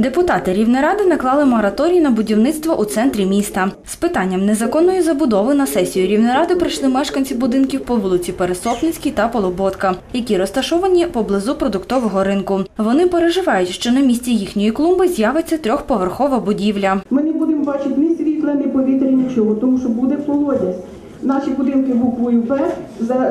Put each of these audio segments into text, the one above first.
Депутати Рівнеради наклали мораторій на будівництво у центрі міста. З питанням незаконної забудови на сесію Рівнеради прийшли мешканці будинків по вулиці Пересопницькій та Полуботка, які розташовані поблизу продуктового ринку. Вони переживають, що на місці їхньої клумби з'явиться трьохповерхова будівля. Ми не будемо бачити ні світла, ні повітря, нічого, тому що буде колодязь. Наші будинки буквою Б,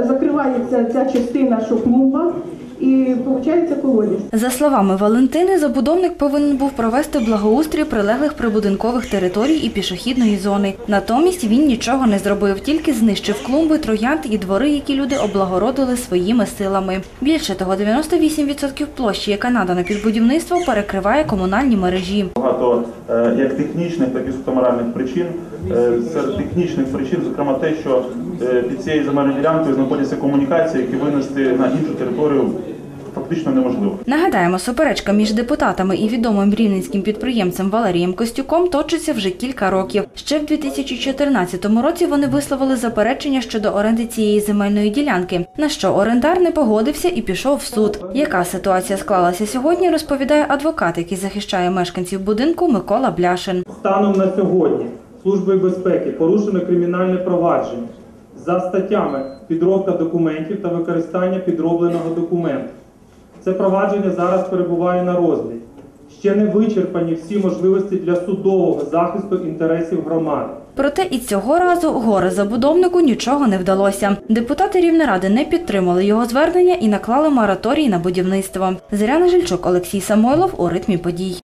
закривається ця частина, що клумба, і виходить колодязь. За словами Валентини, забудовник повинен був провести благоустрій прилеглих прибудинкових територій і пішохідної зони. Натомість він нічого не зробив, тільки знищив клумби, троянд і двори, які люди облагородили своїми силами. Більше того, 98% площі, яка надана під будівництво, перекриває комунальні мережі. Багато е, як технічних, так і суто моральних причин. Е, Серед технічних причин, зокрема, те, що е, під цією земельною ділянкою знаходяться комунікації, які винести на іншу територію фактично неможливо. Нагадаємо, суперечка між депутатами і відомим рівненським підприємцем Валерієм Костюком точиться вже кілька років. Ще в 2014 році вони висловили заперечення щодо оренди цієї земельної ділянки, на що орендар не погодився і пішов в суд. Яка ситуація склалася сьогодні, розповідає адвокат, який захищає мешканців будинку Микола Бляшин. Станом на сьогодні Службою безпеки порушено кримінальне провадження за статтями підробка документів та використання підробленого документу. Це провадження зараз перебуває на розгляді. Ще не вичерпані всі можливості для судового захисту інтересів громади. Проте і цього разу горе забудовнику нічого не вдалося. Депутати Рівнеради не підтримали його звернення і наклали мораторій на будівництво. Зоряна Жильчук, Олексій Самойлов у ритмі подій.